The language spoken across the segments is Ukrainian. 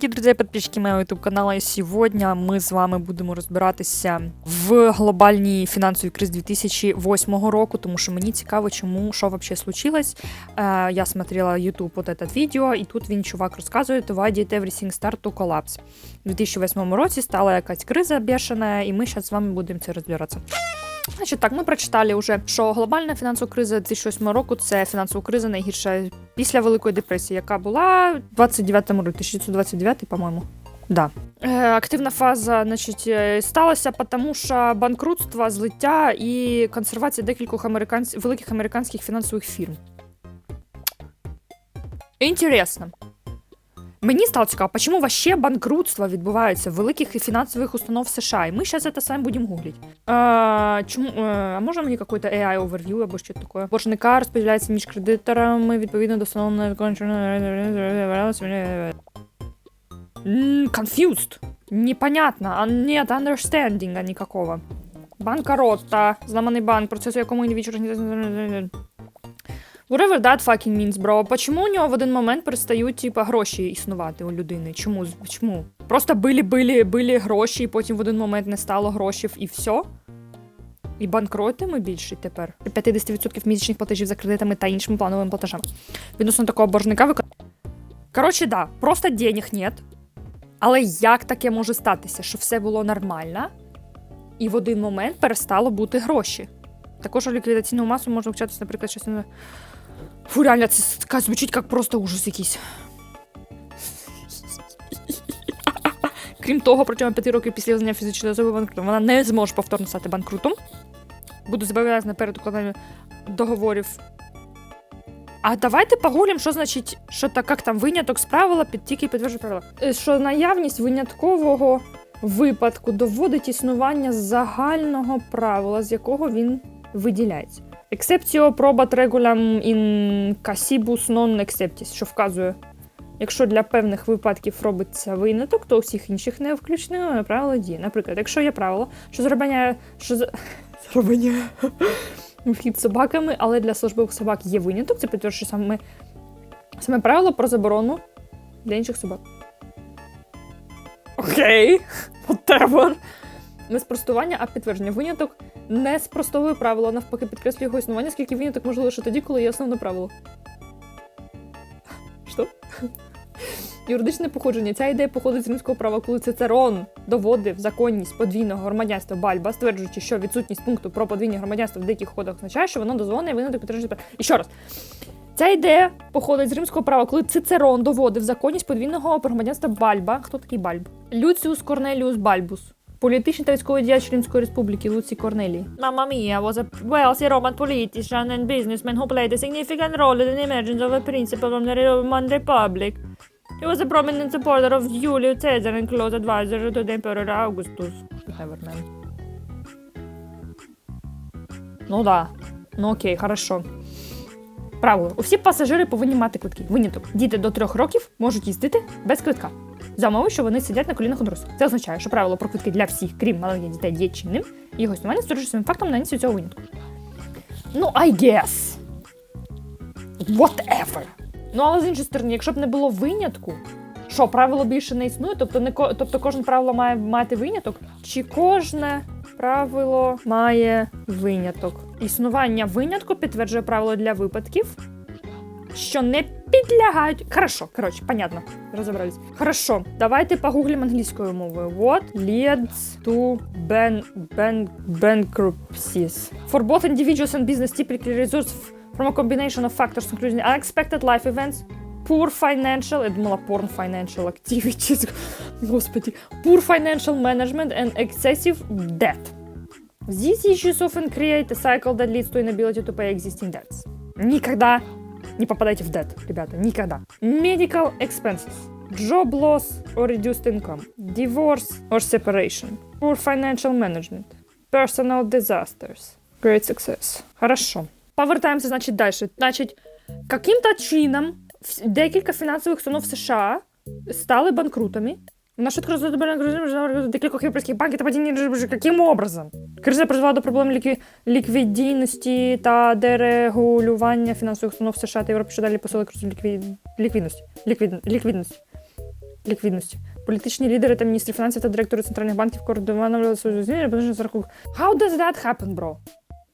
Дорогі друзі, підписчики мого YouTube каналу. І сьогодні ми з вами будемо розбиратися в глобальній фінансовій кризі 2008 року, тому що мені цікаво, чому що взагалі случилось. Е, я смотрела YouTube вот это відео, і тут він чувак розказує, why did everything start to collapse. У 2008 році стала якась криза бешена, і ми зараз з вами будемо це розбиратися. Значить, так, ми прочитали вже, що глобальна фінансова криза 2008 року це фінансова криза найгірша після Великої депресії, яка була в 29-му році, 1929, по-моєму. Да. Е, активна фаза значить, е, сталася, тому що банкрутство, злиття і консервація декількох американсь... великих американських фінансових фірм. Інтересно. Мені стало цікаво, чому вообще банкрутство відбувається в великих фінансових установ США. І ми зараз це саме будемо гуглити. А, чому, е, а може мені якийсь AI overview або що таке? Боржника розподіляється між кредиторами відповідно до встановленого М, Confused. Непонятно. Нет understanding никакого. Банкротта. Зламаний банк, процес якому індивідуал організація. Whatever that fucking means, bro. Почему у нього в один момент перестають, типа, гроші існувати у людини? Чому? Чому? Просто були, були, були гроші, і потім в один момент не стало грошей і все? І банкроти ми більше тепер. 50% місячних платежів за кредитами та іншими плановими платежами. Відносно такого боржника вик... Коротше, да, просто денег нет. Але як таке може статися, що все було нормально, і в один момент перестало бути гроші? Також у ліквідаційну масу може вчатися, наприклад, частина. Фу, реально, це ска- звучить як просто ужас якийсь. Крім того, протягом п'яти років після визнання фізичної особи банкрутом вона не зможе повторно стати банкрутом. Буде зобов'язана перед укладанням договорів. А давайте погуглимо, що значить, що так як там виняток з правила під тільки підтверджує правила. Е, Що наявність виняткового випадку доводить існування загального правила, з якого він виділяється. Exceptio probat regulam in casibus non exceptis, що вказує, якщо для певних випадків робиться виняток, то всіх інших не включено правило дії. Наприклад, якщо є правило, що зробляє, що за... вхід собаками, але для службових собак є виняток, це підтверджує саме, саме правило про заборону для інших собак. Окей, whatever. Не спростування, а підтвердження. Виняток не спростовує правило, а навпаки, підкреслює його існування, скільки виняток може лише тоді, коли є основне правило. Що? Юридичне походження. Ця ідея походить з римського права, коли Цицерон доводив законність подвійного громадянства Бальба, стверджуючи, що відсутність пункту про подвійне громадянство в деяких ходах означає, що воно дозволене виняток підтверджує. І ще раз. Ця ідея походить з римського права, коли Цицерон доводив законність подвійного громадянства Бальба. Хто такий Бальб? Люціус Корнеліус Бальбус. Політичний та військовий діяч Римської республіки Луці Корнелій. Mamma Mia was a wealthy Roman politician and businessman who played a significant role in the emergence of a principle of the Roman Republic. He was a prominent supporter of Julius Caesar and close advisor to the Emperor Augustus. Whatever, man. Ну да. Ну окей, хорошо. Правило. Усі пасажири повинні мати квитки. Виняток. Діти до трьох років можуть їздити без квитка. За умови, що вони сидять на колінах у дорослих. Це означає, що правило про квитки для всіх, крім маленьких дітей, є чинним, і його існування стверджує своїм фактом на цього винятку. Ну, I guess. Whatever. Ну, але з іншої сторони, якщо б не було винятку, що правило більше не існує, тобто не тобто кожне правило має мати виняток, чи кожне правило має виняток? Існування винятку підтверджує правило для випадків, що не підлягають. Хорошо, коротше, понятно, розібрались. Хорошо, давайте погуглимо англійською мовою. What leads to ban, ban, bankruptcies? For both individuals and business typically results from a combination of factors including unexpected life events, poor financial, я думала porn financial activities, господи, poor financial management and excessive debt. These issues often create a cycle that leads to inability to pay existing debts. Никогда не попадайте в debt, ребята, никогда. Medical expenses. Job loss or reduced income. Divorce or separation. Poor financial management. Personal disasters. Great success. Хорошо. Повертаємося, значить, далі. Значить, каким-то чином декілька фінансових установ США стали банкрутами. На швидко розвитку декількох європейських банків та падіння яким образом? Криза призвела до проблем лікві... ліквідійності та дерегулювання фінансових установ США та Європи, що далі посили кризу ліквід... ліквідності. Ліквід... Ліквідності. ліквідності. Політичні лідери та міністри фінансів та директори центральних банків координували свої зміни за рахунок. How does that happen, bro?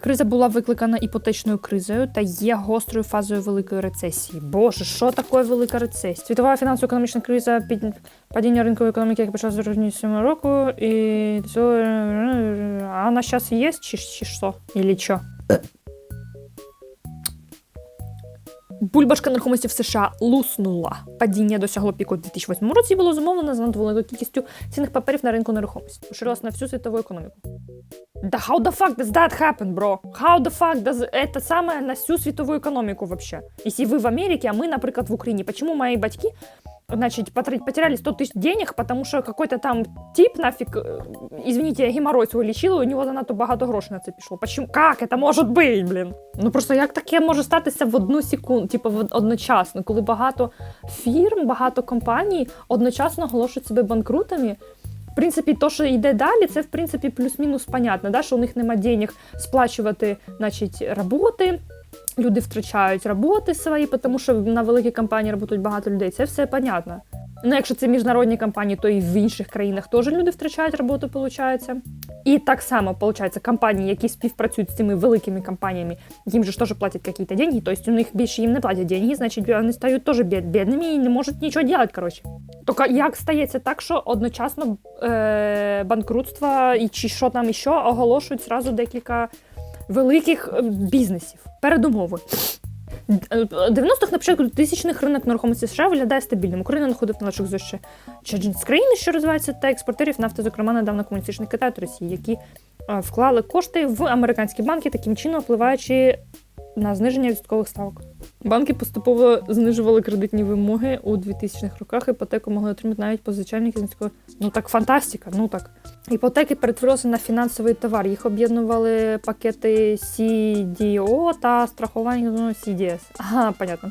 Криза була викликана іпотечною кризою та є гострою фазою великої рецесії. Боже, що таке велика рецесія? Світова фінансово-економічна криза, під падіння ринкової економіки, яке почалося з 2007 року, і цього... а вона зараз є, чи, чи що? Ілі що? Бульбашка нерухомості в США луснула. Падіння досягло піку у 2008 році і було зумовлено занадто великою кількістю цінних паперів на ринку нерухомості. Поширилось на всю світову економіку. Да how the fuck does that happen, bro? How the fuck does это самое на всю світову економіку вообще? Если вы в Америке, а мы, например, в Украине, почему мои батьки значит, потр- потеряли 100 тысяч денег, потому что какой-то там тип нафиг, э, извините, я геморрой свой лічила, у нього занадто багато грошей на це пішло. Почему? Как это може бути, блін? Ну просто як таке може статися в одну секунду, типу в- одночасно, коли багато фірм, багато компаній одночасно оголошують себе банкрутами. В принципі, то, що йде далі, це в принципі плюс-мінус понятно, да, що у них нема денег сплачувати, значить, роботи. Люди втрачають роботи свої, тому що на великій компанії працюють багато людей. Це все понятно. Ну, якщо це міжнародні компанії, то і в інших країнах теж люди втрачають роботу, виходить. І так само, виходить, компанії, які співпрацюють з цими великими компаніями, їм же теж платять якісь деньги, тобто у них більше їм не платять деньги, значить вони стають теж бідними і не можуть нічого робити, коротше. Тільки як стається так, що одночасно е- банкрутство і чи що там іще оголошують зразу декілька великих е, бізнесів. Передумови. Е, 90-х на початку 2000-х ринок нерухомості США виглядає стабільним. Україна находив на наших зоще з країни, що розвиваються, та експортерів нафти, зокрема недавно комуністичних Китай та Росії, які е, вклали кошти в американські банки, таким чином впливаючи на зниження відсоткових ставок. Банки поступово знижували кредитні вимоги у 2000-х роках. Іпотеку могли отримати навіть позичальники з. Ну так фантастика, ну так. Іпотеки перетворилися на фінансовий товар. Їх об'єднували пакети CDO та страхування ну, CDS. Ага, понятно.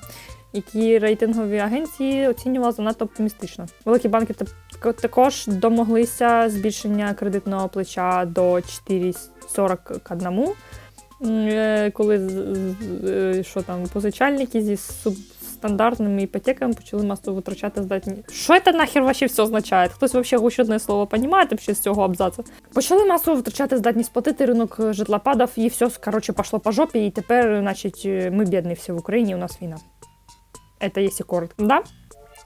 Які рейтингові агенції оцінювали занадто оптимістично. Великі банки також домоглися збільшення кредитного плеча до 4,40 к 1. Е, Коли е, що там позичальники зі субстандартними іпотеками почали масово витрачати здатні. Що це нахер вообще все означає? Хтось вообще хоч одне слово вообще з цього абзацу? Почали масово витрачати здатність платити, ринок е, житла падав, і все, коротше, пошло по жопі, і тепер, значить, ми бідні всі в Україні, у нас війна. Это якщо коротко, да?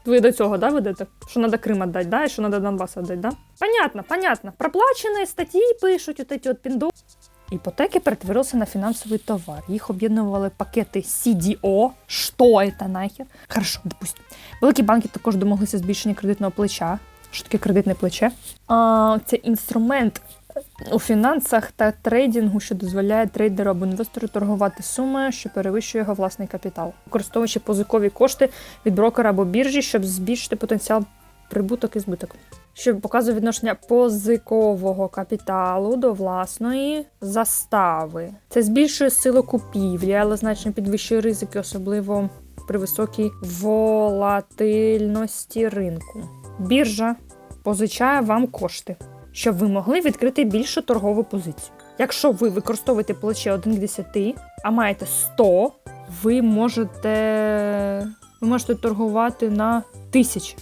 Ви до цього, да, ведете? Що треба Крим віддати, да? І що треба Донбас віддати, да? Понятно, понятно. Проплачені статті пишуть, от эти от піндо. Іпотеки перетворилися на фінансовий товар. Їх об'єднували пакети CDO. Що це нахер? Хорошо, допустим. Великі банки також домоглися збільшення кредитного плеча. Що таке кредитне плече? А, це інструмент у фінансах та трейдингу, що дозволяє трейдеру або інвестору торгувати сумою, що перевищує його власний капітал, використовуючи позикові кошти від брокера або біржі, щоб збільшити потенціал прибуток і збиток. Що показує відношення позикового капіталу до власної застави. Це збільшує силу купівлі, але значно підвищує ризики, особливо при високій волатильності ринку. Біржа позичає вам кошти, щоб ви могли відкрити більшу торгову позицію. Якщо ви використовуєте плече 1 к 10, а маєте 100, ви можете, ви можете торгувати на 1000.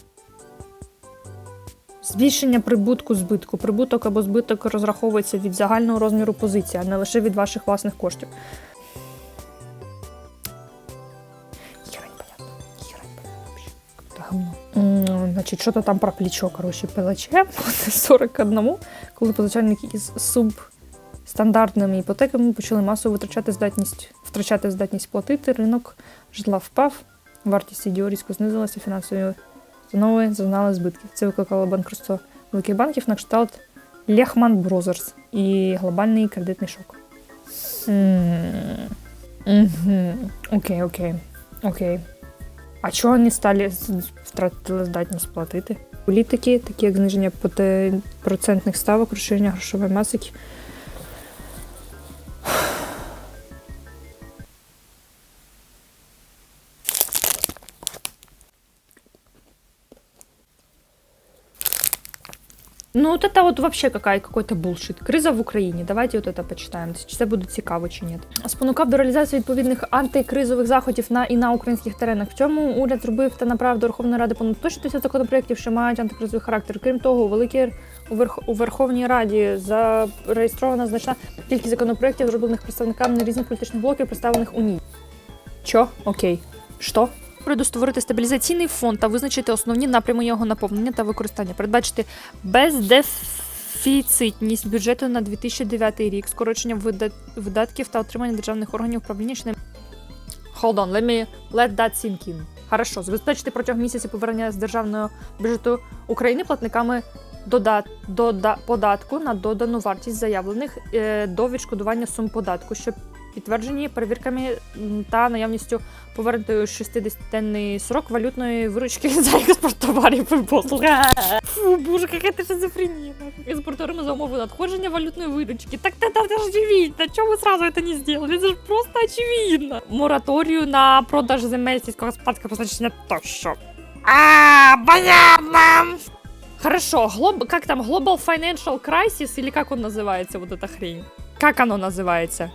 Збільшення прибутку збитку. Прибуток або збиток розраховується від загального розміру позиції, а не лише від ваших власних коштів. Значить, що то там про плечо, коротше, плече 41, коли позичальники із субстандартними іпотеками почали масово витрачати здатність, втрачати здатність платити, ринок житла впав, вартість CDO різко знизилася, фінансові установи зазнали збитків. Це викликало банкрутство великих банків на кшталт Lehman Brothers і глобальний кредитний шок. Окей, окей, окей. А чого вони стали втратили здатність платити? політики, такі як зниження процентних ставок, розширення грошової маси. Ну, от это вот вообще какая, какой-то булшит. Криза в Україні. Давайте от это почитаємо. Чи це буде цікаво чи ні. Спонукав до реалізації відповідних антикризових заходів на і на українських теренах. В цьому уряд зробив та направив до Верховної Ради понад 160 законопроєктів, що мають антикризовий характер. Крім того, у великій у, Верх... Верховній Раді зареєстрована значна кількість законопроєктів, зроблених представниками різних політичних блоків, представлених у ній. Чо? Окей. Що? Уряду створити стабілізаційний фонд та визначити основні напрями його наповнення та використання, передбачити бездефіцитність бюджету на 2009 рік, скорочення видатків та отримання державних органів управління. Що не... Hold on, let me let that sink in. Хорошо, забезпечити протягом місяця повернення з державного бюджету України платниками дода... Дода... податку на додану вартість заявлених е, до відшкодування сум податку, що підтверджені перевірками м, та наявністю повернути у 60-денний срок валютної виручки за експорт товарів і послуг. Фу, боже, яка ти шизофрения. Експортерами за умови надходження валютної виручки. Так це це ж очевидно. Чому ви сразу это не сделали? Це ж просто очевидно. Мораторію на продаж земель сільськогосподарського позначення тощо. А, понятно. Хорошо, глоб... как там, Global Financial Crisis, или как он называется, вот эта хрень? Как оно называется?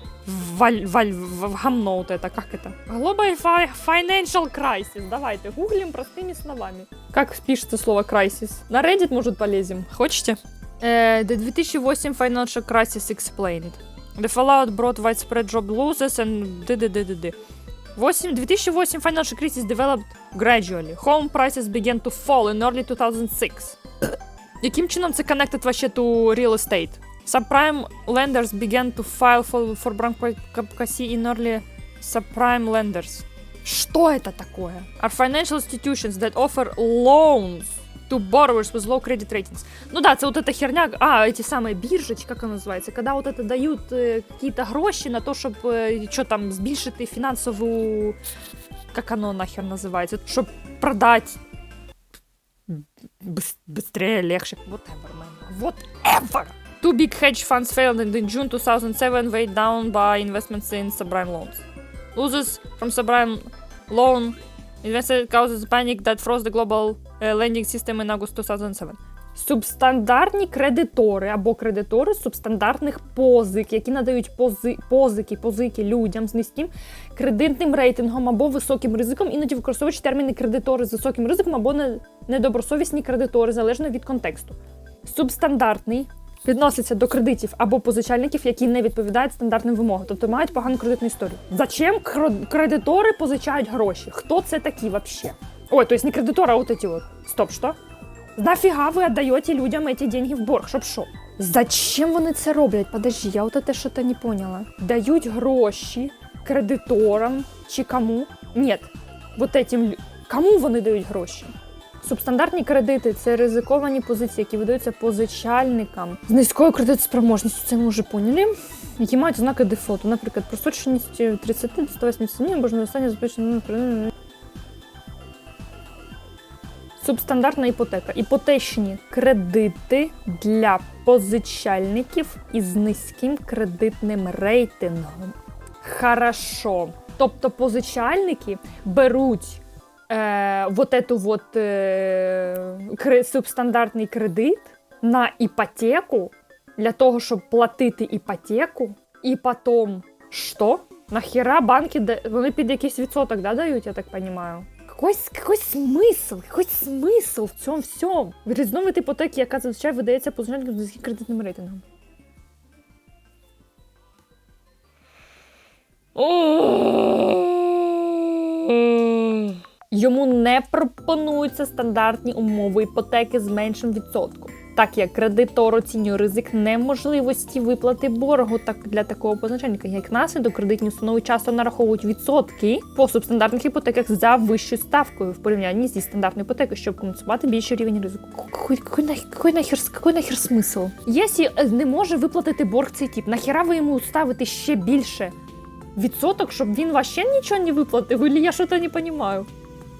Валь, валь, в, в гамно вот это, как это? Global Fi- Financial Crisis. Давайте, гуглим простыми словами. Как пишется слово crisis? На Reddit, может, полезем? Хочете? Э, the 2008 Financial Crisis Explained. The fallout brought widespread job losses and д-д-д-д-д. 8, 2008 financial crisis developed gradually. Home prices began to fall in early 2006. Яким чином це connected вообще to real estate? Subprime lenders began to file for, for bankruptcy in early subprime lenders. Что это такое? Are financial institutions that offer loans to borrowers with low credit ratings. Ну да, це вот эта херня, а, эти самые биржи, чи как оно называется, когда вот это дают э, какие-то гроші на то, щоб э, що там збільшити фінансову, как оно нахер називається, щоб продать быс- быстрее, легче. Whatever, man. Whatever. Two big hedge funds failed and in June 2007 weighed down by investments in subprime loans. Losses from subprime loan invested causes panic that froze the global uh, lending system in August 2007. Субстандартні кредитори або кредитори субстандартних позик, які надають пози, позики, позики людям з низьким кредитним рейтингом або високим ризиком, іноді використовуючи терміни кредитори з високим ризиком або недобросовісні кредитори, залежно від контексту. Субстандартний відноситься до кредитів або позичальників, які не відповідають стандартним вимогам, тобто мають погану кредитну історію. Зачем кр- кредитори позичають гроші? Хто це такі вообще? Ой, то есть не кредитори, а вот эти вот. Стоп, що? Нафіга ви віддаєте людям эти деньги в борг? Щоб що? Зачем вони це роблять? Подожди, я от це що-то не поняла. Дають гроші кредиторам чи кому? Ні, вот этим лю- Кому вони дають гроші? Субстандартні кредити це ризиковані позиції, які видаються позичальникам з низькою кредитоспроможністю. Це ми вже поняли. Які мають ознаки дефолту, наприклад, просроченість 30 до 180 днів або ж недостатньо забезпечення. Субстандартна іпотека. Іпотечні кредити для позичальників із низьким кредитним рейтингом. Хорошо. Тобто позичальники беруть е, вот эту вот кре- субстандартний кредит на іпотеку для того, щоб платити іпотеку, і потім що? Нахіра банки вони під якийсь відсоток да, дають, я так розумію? Какой, какой смисл? Какой смисл в цьому всьому? Різновид іпотеки, яка зазвичай видається позичальникам з низьким кредитним рейтингом. Йому не пропонуються стандартні умови іпотеки з меншим відсотком, так як кредитор оцінює ризик неможливості виплати боргу так для такого позначальника. Як наслідок, кредитні установи часто нараховують відсотки по субстандартних іпотеках за вищою ставкою в порівнянні зі стандартною іпотекою, щоб компенсувати більший рівень ризику. Какой, какой, нах- какой, нахер, какой нахер смисл? Якщо е, не може виплатити борг цей тип, нахіра ви йому ставите ще більше відсоток, щоб він вообще нічого не виплатив? Или я щось не розумію?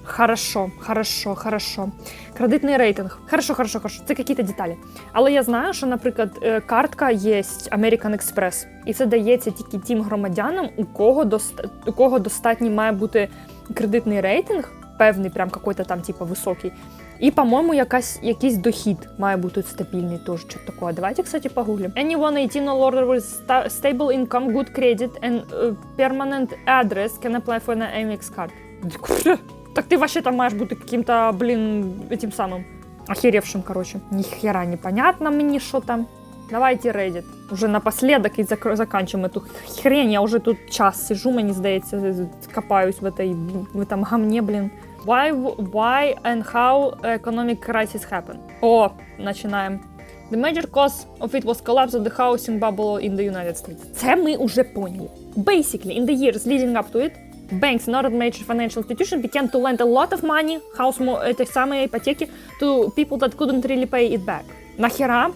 Хорошо, хорошо, хорошо. Кредитний рейтинг. Хорошо, хорошо, хорошо. Це якісь деталі. Але я знаю, що, наприклад, е, картка є American Express, і це дається тільки тим громадянам, у кого доста... у кого достатній має бути кредитний рейтинг, певний, прям какой-то там, типу, високий. І, по-моєму, якась, якийсь дохід має бути стабільний теж. Що таке. Давайте, кстати, погуглим. Anyone 18 or older with stable income, good credit and uh, permanent address can apply for an Amex card. Так ти вообще там маєш бути каким-то, блін, этим самым охеревшим, короче. Ніхера непонятно мені, що там. Давайте Reddit. Уже напоследок і зак- заканчиваем эту хрень. Я уже тут час сижу, мені здається, копаюсь в этой, в этом гамне, блін. Why, why and how economic crisis happened? О, починаємо. The major cause of it was collapse of the housing bubble in the United States. Це ми уже поняли. Basically, in the years leading up to it, banks and other major financial institutions began to lend a lot of money, house этой самой ипотеки, to people that couldn't really pay it back. Нахера?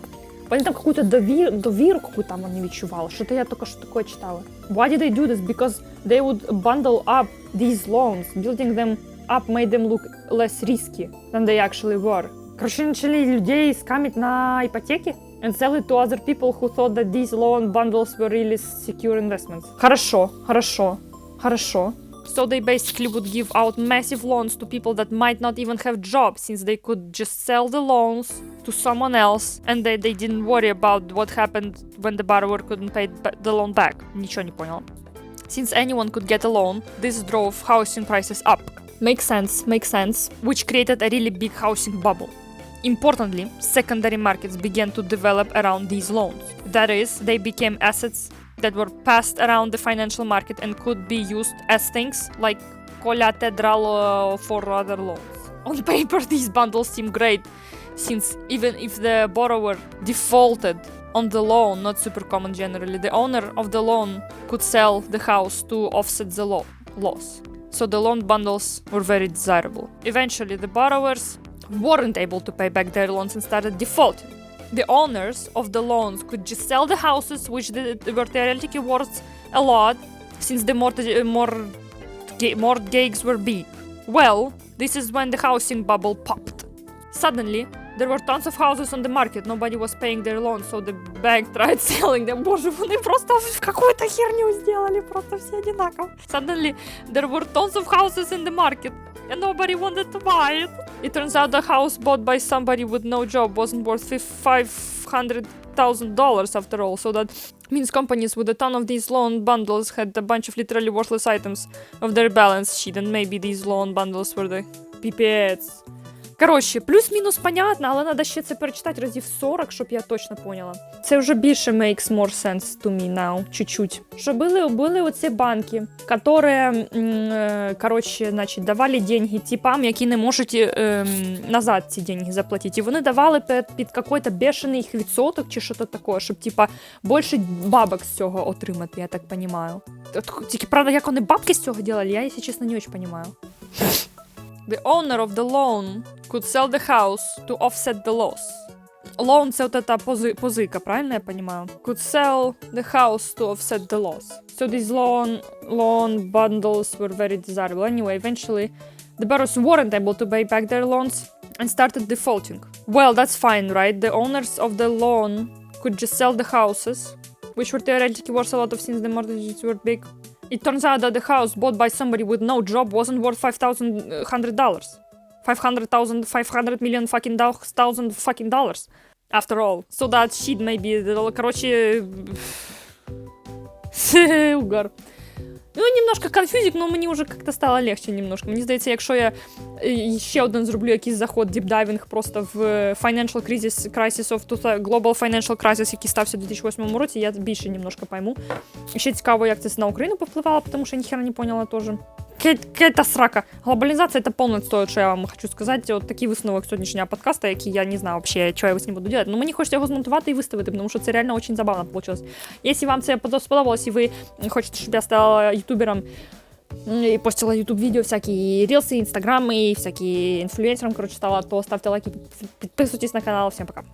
Вони там какую-то довір, довіру какую там вони відчували. Що то я тільки що таке читала. Why did they do this? Because they would bundle up these loans, building them up made them look less risky than they actually were. Короче, начали людей скамить на ипотеки and sell it to other people who thought that these loan bundles were really secure investments. Хорошо, хорошо, хорошо. So they basically would give out massive loans to people that might not even have jobs since they could just sell the loans to someone else and they, they didn't worry about what happened when the borrower couldn't pay ba- the loan back. Ничего не понял. Since anyone could get a loan, this drove housing prices up. Makes sense, makes sense, which created a really big housing bubble. Importantly, secondary markets began to develop around these loans. That is, they became assets that were passed around the financial market and could be used as things like collateral uh, for other loans. On paper, these bundles seem great, since even if the borrower defaulted on the loan, not super common generally, the owner of the loan could sell the house to offset the lo- loss. So the loan bundles were very desirable. Eventually, the borrowers weren't able to pay back their loans and started defaulting The owners of the loans could just sell the houses, which the, were theoretically worth a lot, since the mortgage, more, mortgages were big. Well, this is when the housing bubble popped. Suddenly, there were tons of houses on the market, nobody was paying their loans, so the bank tried selling them. Боже, вони просто какую-то херню сделали, просто все одинаково. Suddenly, there were tons of houses in the market, and nobody wanted to buy it. It turns out the house bought by somebody with no job wasn't worth $500,000 after all, so that means companies with a ton of these loan bundles had a bunch of literally worthless items of their balance sheet, and maybe these loan bundles were the PPAs. Коротше, плюс-мінус понятно, але треба ще це перечитати разів 40, щоб я точно поняла. Це вже більше makes more sense to me now, чуть-чуть. Що були, були оці банки, які, е, коротше, значить, давали деньги типам, які не можуть е, назад ці деньги заплатити. І вони давали під, під якийсь бешений їх відсоток чи щось таке, щоб, типа, більше бабок з цього отримати, я так розумію. Тільки, правда, як вони бабки з цього робили, я, якщо чесно, не дуже розумію. The owner of the loan could sell the house to offset the loss. Loan це от эта пози, позика, правильно я понимаю? Could sell the house to offset the loss. So these loan loan bundles were very desirable. Anyway, eventually the borrowers weren't able to pay back their loans and started defaulting. Well, that's fine, right? The owners of the loan could just sell the houses, which were theoretically worth a lot of since the mortgages were big. It turns out that the house bought by somebody with no job wasn't worth five thousand hundred dollars. Five hundred thousand, five hundred million fucking dou- thousand fucking dollars. After all. So that shit maybe, короче... Угар. Ну, немножко конфюзик, но мені вже як-то стало легче немножко. Мені здається, якщо я е, ще один зроблю якийсь заход діпдайвінг просто в Financial Crisis, Crisis of 2000, Global Financial Crisis, який стався в 2008 році, я більше немножко пойму. Ще цікаво, як це на Україну повпливало, тому що я ніхера не поняла теж. Какая-то срака. Глобализация это полное стоит, що я вам хочу сказати. От такий висновок сьогоднішнього подкаста, який я не знаю вообще, що я з ним буду робити. Ну мені хочеться його змонтувати і виставити, тому що це реально дуже забавно вийшло. Якщо вам це сподобалось, і ви хочете, щоб я стала ютубером, и постила YouTube видео, всякие рилсы, инстаграмы, всякие инфлюенсером, короче, стала, то ставьте лайки, подписывайтесь на канал. Всем пока.